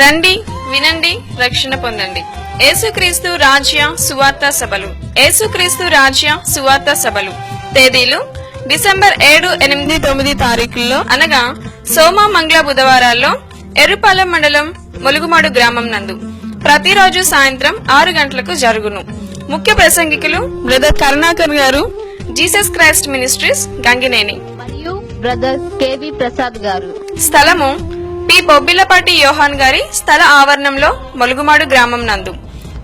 రండి వినండి రక్షణ పొందండి. యేసుక్రీస్తు రాజ్య సువార్త సభలు. యేసుక్రీస్తు రాజ్య సువార్త సభలు. తేదీలు డిసెంబర్ ఏడు ఎనిమిది తొమ్మిది తారీఖుల్లో అనగా సోమ మంగళ బుధవారాల్లో ఎర్రుపాలెం మండలం ములుగుమాడు గ్రామం నందు. ప్రతిరోజు సాయంత్రం ఆరు గంటలకు జరుగును. ముఖ్య ప్రసంగికులు బ్రదర్ కరుణాకర్ గారు జీసస్ క్రైస్ట్ మినిస్ట్రీస్ గంగినేని. మరియు బ్రదర్ కేవి ప్రసాద్ గారు. స్థలము శ్రీ బొబ్బిలపాటి యోహాన్ గారి స్థల ఆవరణంలో మొలుగుమాడు గ్రామం నందు.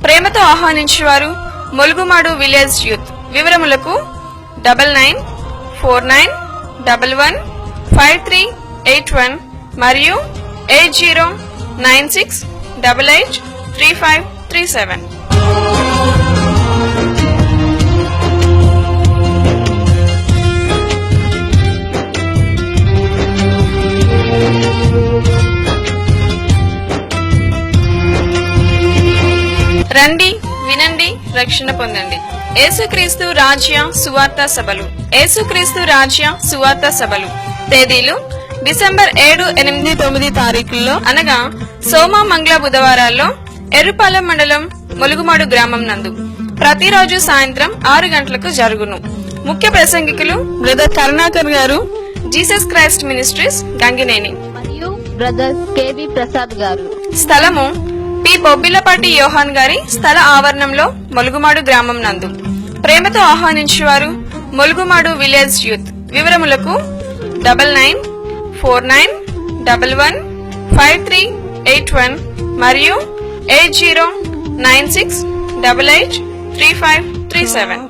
ప్రేమతో ఆహ్వానించేవారు Molugumadu village youth. వివరములకు double nine four nine double one five three eight one మరియు eight zero nine six double eight three five three seven. రండి వినండి రక్షణ పొందండి. యేసుక్రీస్తు రాజ్య సువార్త సభలు. యేసుక్రీస్తు రాజ్య సువార్త సభలు. తేదీలు డిసెంబర్ ఏడు ఎనిమిది తొమ్మిది తారీఖుల్లో అనగా సోమ మంగళ బుధవారాల్లో ఎర్రుపాలెం మండలం ములుగుమాడు గ్రామం నందు. ప్రతిరోజు సాయంత్రం ఆరు గంటలకు జరుగును. ముఖ్య ప్రసంగికులు బ్రదర్ కరుణాకర్ గారు జీసస్ క్రైస్ట్ మినిస్ట్రీస్ గంగినేని. మరియు బ్రదర్ కేవి ప్రసాద్ గారు. స్థలము పి. బొబ్బిలపాటి యోహాన్ గారి స్థల ఆవరణంలో మొలుగుమాడు గ్రామం నందు. ప్రేమతో ఆహ్వానించేవారు Molugumadu village youth. వివరములకు double nine four nine double one five three eight one మరియు eight zero nine six double eight three five three seven.